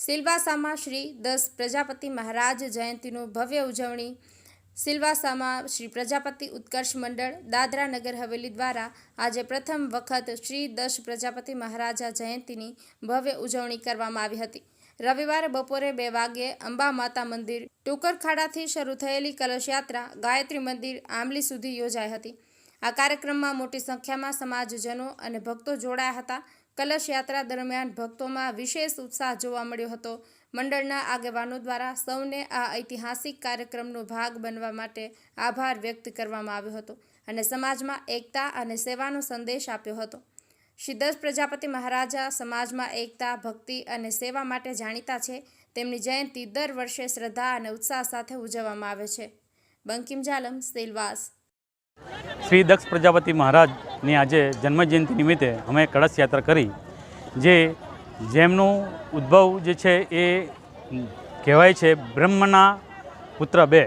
સિલવાસામાં શ્રી દસ પ્રજાપતિ મહારાજ જયંતિનું ભવ્ય ઉજવણી. સિલવાસામાં શ્રી પ્રજાપતિ ઉત્કર્ષ મંડળ, દાદરા નગર હવેલી દ્વારા આજે પ્રથમ વખત શ્રી દશ પ્રજાપતિ મહારાજા જયંતિની ભવ્ય ઉજવણી કરવામાં આવી હતી. રવિવારે બપોરે બે વાગ્યે અંબા માતા મંદિર ટુકરખાડાથી શરૂ થયેલી કલશયાત્રા, ગાયત્રી મંદિર આંબલી સુધી યોજાઈ હતી. આ કાર્યક્રમમાં મોટી સંખ્યામાં સમાજજનો અને ભક્તો જોડાયા હતા. કલશ યાત્રા દરમિયાન ભક્તોમાં વિશેષ ઉત્સાહ જોવા મળ્યો હતો. મંડળના આગેવાનો દ્વારા સૌને આ ઐતિહાસિક કાર્યક્રમનો ભાગ બનવા માટે આભાર વ્યક્ત કરવામાં આવ્યો હતો અને સમાજમાં એકતા અને સેવાનો સંદેશ આપ્યો હતો. શ્રી પ્રજાપતિ મહારાજા સમાજમાં એકતા, ભક્તિ અને સેવા માટે જાણીતા છે. તેમની જયંતિ દર વર્ષે શ્રદ્ધા અને ઉત્સાહ સાથે ઉજવવામાં આવે છે. બંકિમ જાલમ સેલવાસ. શ્રી દક્ષ પ્રજાપતિ મહારાજની આજે જન્મજયંતિ નિમિત્તે અમે કળશ યાત્રા કરી, જે જેમનું ઉદ્ભવ જે છે એ કહેવાય છે બ્રહ્મના પુત્ર બે,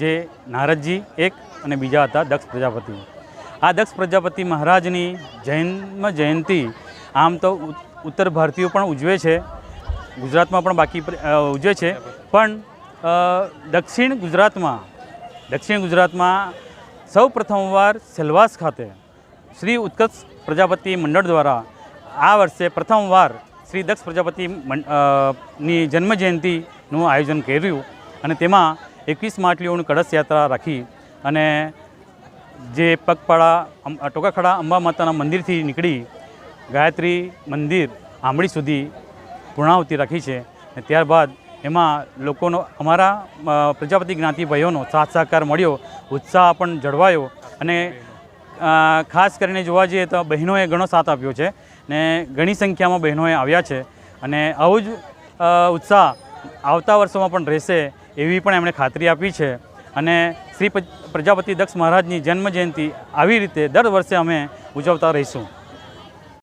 જે નારદજી એક અને બીજા હતા દક્ષ પ્રજાપતિ. આ દક્ષ પ્રજાપતિ મહારાજની જન્મ જયંતિ આમ તો ઉત્તર ભારતીયો પણ ઉજવે છે, ગુજરાતમાં પણ બાકી ઉજવે છે. પણ દક્ષિણ ગુજરાતમાં દક્ષિણ ગુજરાતમાં સૌ પ્રથમવાર સેલવાસ ખાતે શ્રી ઉત્કર્ષ પ્રજાપતિ મંડળ દ્વારા આ વર્ષે પ્રથમવાર શ્રી દક્ષ પ્રજાપતિ ની જન્મજયંતિનું આયોજન કર્યું અને તેમાં એકવીસ માટલીઓની કળશ યાત્રા રાખી અને જે પગપાળા ટોકાખડા અંબા માતાના મંદિરથી નીકળી ગાયત્રી મંદિર આંબળી સુધી પૂર્ણાહુતિ રાખી છે અને ત્યારબાદ એમાં લોકોનો, અમારા પ્રજાપતિ જ્ઞાતિ ભાઈઓનો સાથ સહકાર મળ્યો, ઉત્સાહ પણ જળવાયો અને ખાસ કરીને જોવા જઈએ તો બહેનોએ ઘણો સાથ આપ્યો છે ને ઘણી સંખ્યામાં બહેનોએ આવ્યા છે અને આવું જ ઉત્સાહ આવતા વર્ષોમાં પણ રહેશે એવી પણ એમણે ખાતરી આપી છે અને શ્રી પ્રજાપતિ દક્ષ મહારાજની જન્મ જયંતિ આવી રીતે દર વર્ષે અમે ઉજવતા રહીશું.